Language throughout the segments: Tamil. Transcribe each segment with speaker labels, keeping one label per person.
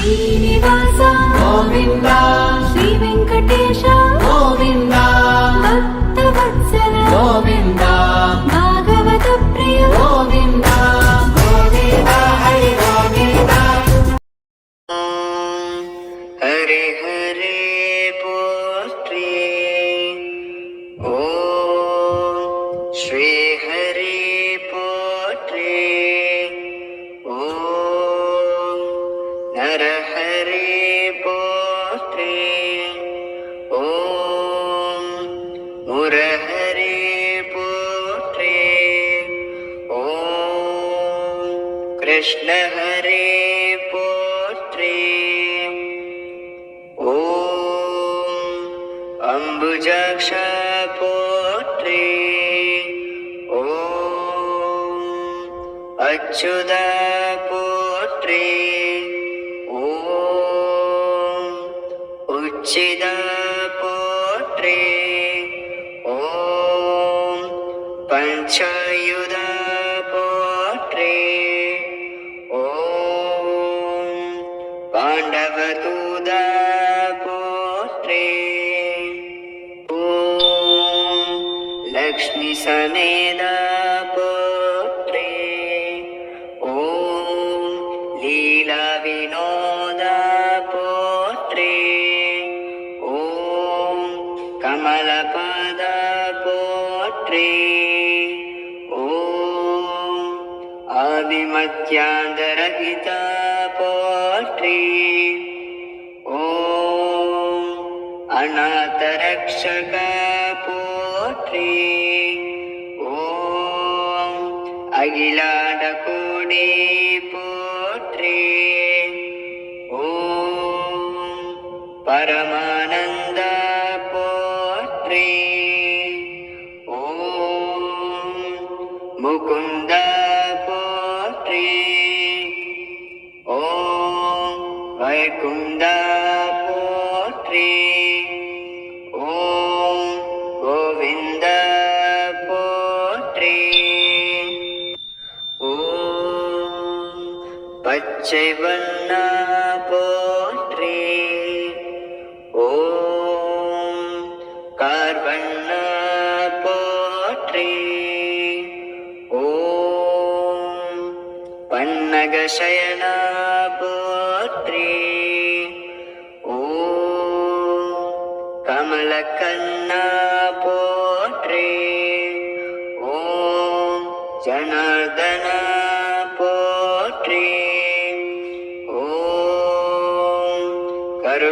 Speaker 1: శ్రీనివాస
Speaker 2: గోవింద
Speaker 1: శ్రీ వెంకటేశ
Speaker 2: గోవింద
Speaker 1: భక్త వత్సల
Speaker 2: గోవింద
Speaker 1: భాగవత ప్రియ
Speaker 2: గోవింద గోవింద హరి గోవింద
Speaker 3: హరి హరి పోత్రి ఓ அம்புஜாக்ஷ போற்றி ஓம் அச்சுத போற்றி ஓம் உச்சித போற்றி ஓம் பஞ்சயுத போற்றி லக்ஷ்மி சமேத போற்றி ஓம் லீலா வினோத போற்றி ஓம் கமலபாத போற்றி ஓம் ஆதிமத்யாந்தரகித போற்றி ஓம் அநாதரக்ஷக போற்றி அகிலாண்ட கோடி போற்றே. ஓம் பரமானந்த போற்றே. ஓம் முகுந்த போற்றே. ஓம் வைகுந்த போற்றே. பச்சை வண்ண போற்றி ஓம் கார்வண்ண போற்றி ஓம் பன்னகசயனா போற்றி ஓம் கமலக்கண்ணா போ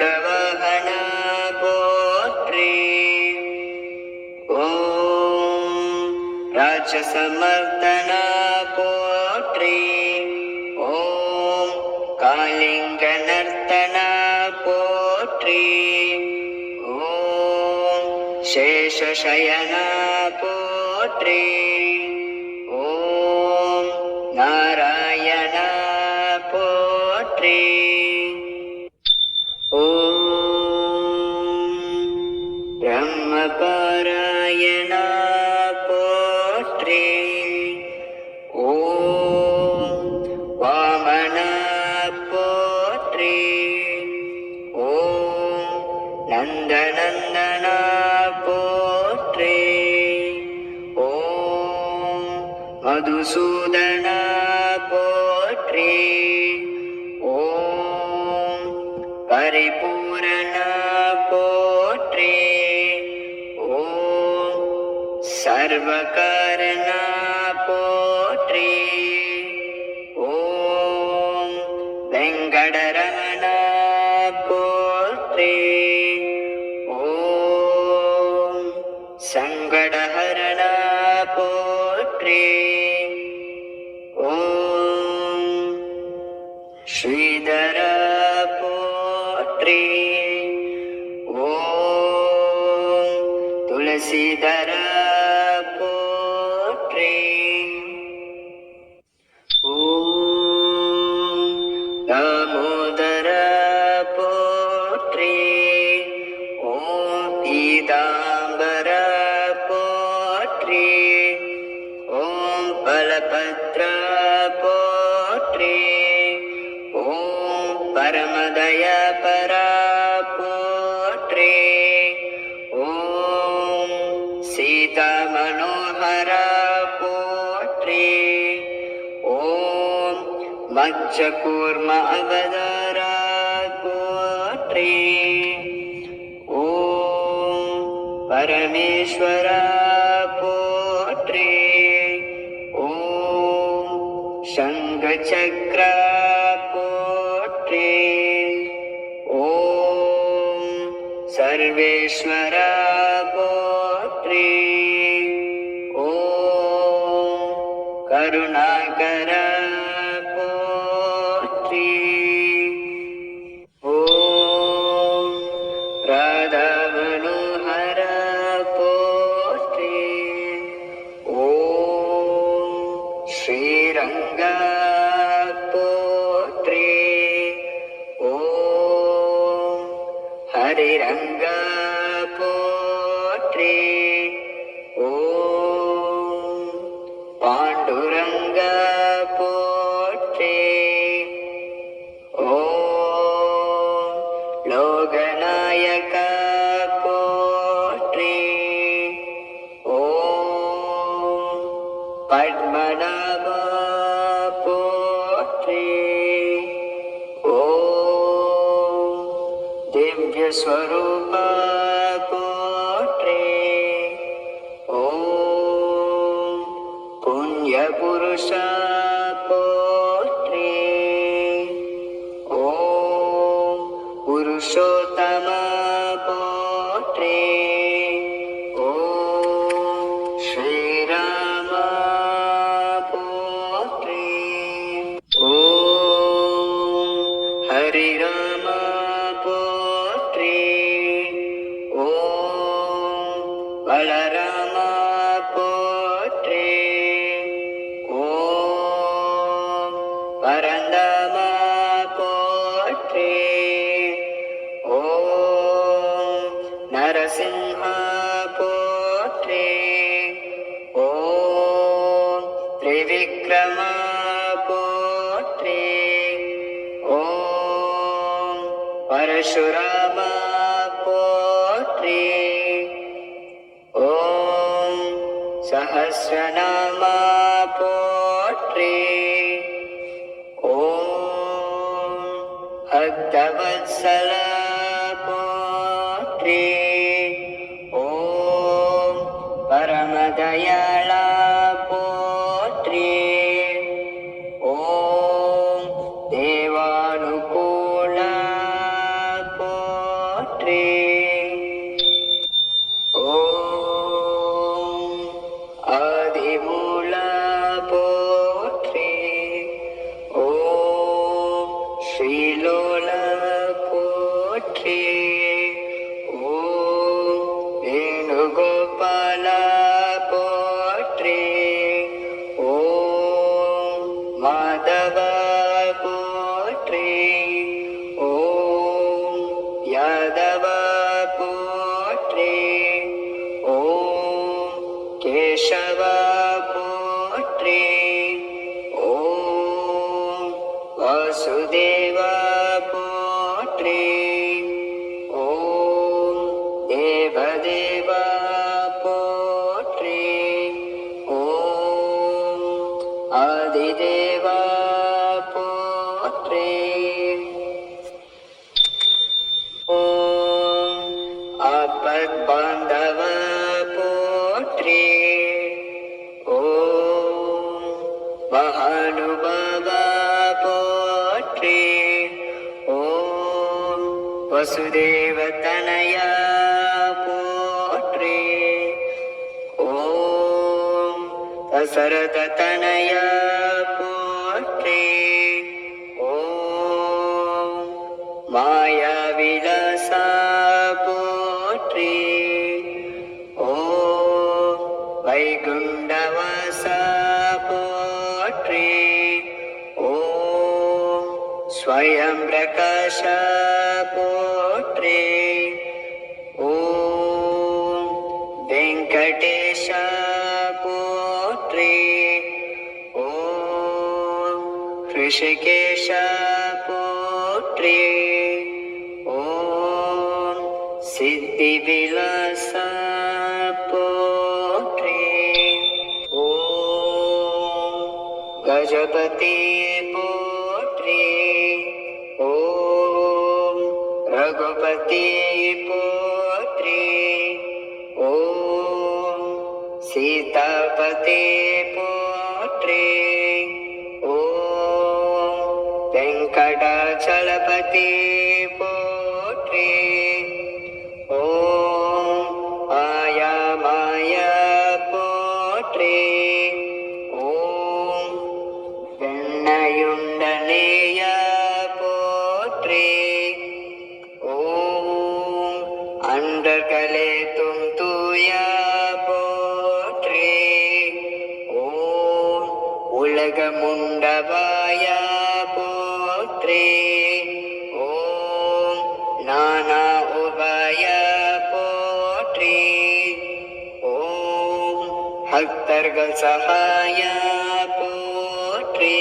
Speaker 3: கருடவாகன போற்றி ஓம் ராட்சசமர்தன போற்றி ஓம் காளிங்க நர்த்தன போற்றி ஓம் சேஷசயன போற்றி ஓம் நாராயண போற்றி நந்தநந்தன போற்றே. ஓம் மதுசூதனா போற்றே. ஓம் பரிபூரணா போற்றே. ஓம் சர்வக சசிதர போற்றே தாமோதர போற்றே ஓம் பீதாம்பர போற்றே ஓம் பலபத்ர போற்றே ஓம் பரமதய பரா பஞ்சகூர்ம அவதாரா போற்றி ஓம் பரமேஸ்வரா போற்றி ஓம் சங்க சக்க போற்றே ஓம் பாண்டுரங்க போற்றே. ஓம் லோகநாயக போற்றே. ஓம் பத்மநாபா போற்றே. ஓம் திவ்ய ஸ்வரூப் கண்டமா போற்றே ஓம் நரசிம்ஹா போற்றே ஓம் திரிவிக்ரமா போற்றே ஓம் பரசுராமா போற்றே ஓம் சஹசிரநாமா போற்றே Kavatsala தேவா போற்றே. वासुदेवतनय पोत्रे ॐ दशरथतनय पोत्रे ॐ मायाविलसा ऋषिकेश पोत्रे ॐ सिद्धिविलस पोत्रे ॐ गजपति पोत्रे ॐ रघुपति पोत्रे ॐ सीतापते पोत्रे போற்றி பக்தர்கள் சகாய போற்றி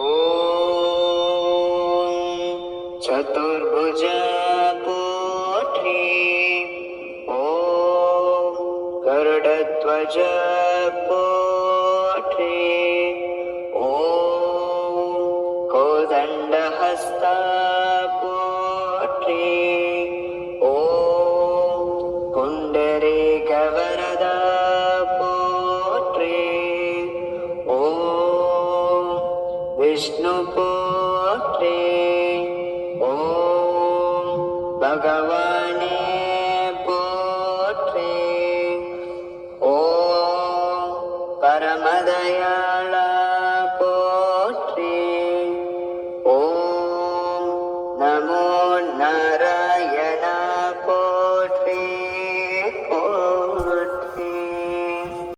Speaker 3: ஓம் சதுர்புஜ போற்றி ஓம் கருடத்வஜ போற்றி ಭಗವಾ